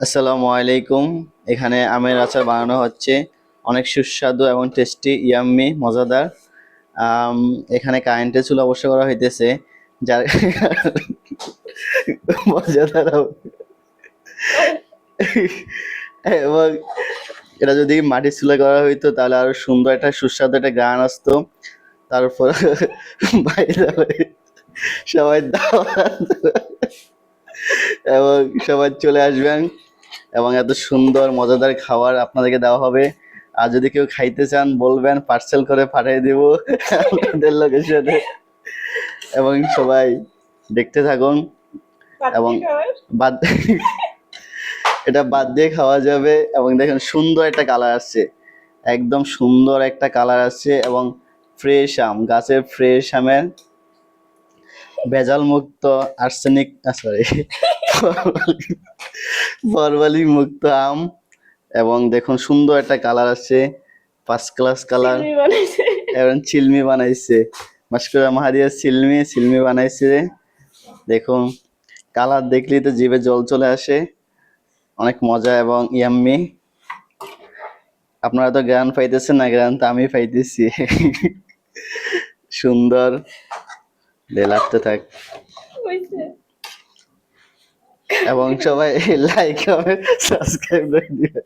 আসসালামু আলাইকুম। এখানে আমের আচার বানানো হচ্ছে। অনেক সুস্বাদু এবং টেস্টি ইয়াম্মি মজাদার। এখানে কারেন্টের চুলা অবশ্য করা হইতেছে। যার মজাদার এবং এটা যদি মাটির চুলে করা হইতো, তাহলে আরও সুন্দর একটা সুস্বাদু একটা গান আসতো। তারপর বাইরে সবাই দাওয়াত। এবং সবাই চলে আসবেন। এবং এত সুন্দর মজাদার খাবার আপনাদেরকে দেওয়া হবে। আর যদি কেউ খাইতে চান বলবেন পার্সেল করে পাঠিয়ে দিব আপনাদের লোকেশনে এবং সবাই দেখতে থাকুন। এবং বাদ এটা বাদ দিয়ে খাওয়া যাবে। এবং দেখেন সুন্দর একটা কালার আসছে। একদম সুন্দর একটা কালার আসছে এবং ফ্রেশ আম গাছের ফ্রেশ আমের ভেজাল মুক্ত আর্সেনিক সরি ফরমালি মুক্ত আম এবং দেখুন সুন্দর একটা কালার আছে ফার্স্ট ক্লাস কালার। এবং চিলমি বানাইছে। মাস্কুরা মাহারিয়া চিলমি চিলমি বানাইছে। দেখুন কালার দেখলেই তো জিভে জল চলে আসে। অনেক মজা এবং ইয়াম্মি। আপনারা তো গ্রান পাইতেছেন না গ্রান তো আমি পাইতেছি। সুন্দর। দে লাগতে থাক। এবং সবাই লাইক হবে সাবস্ক্রাইব করে দিবে।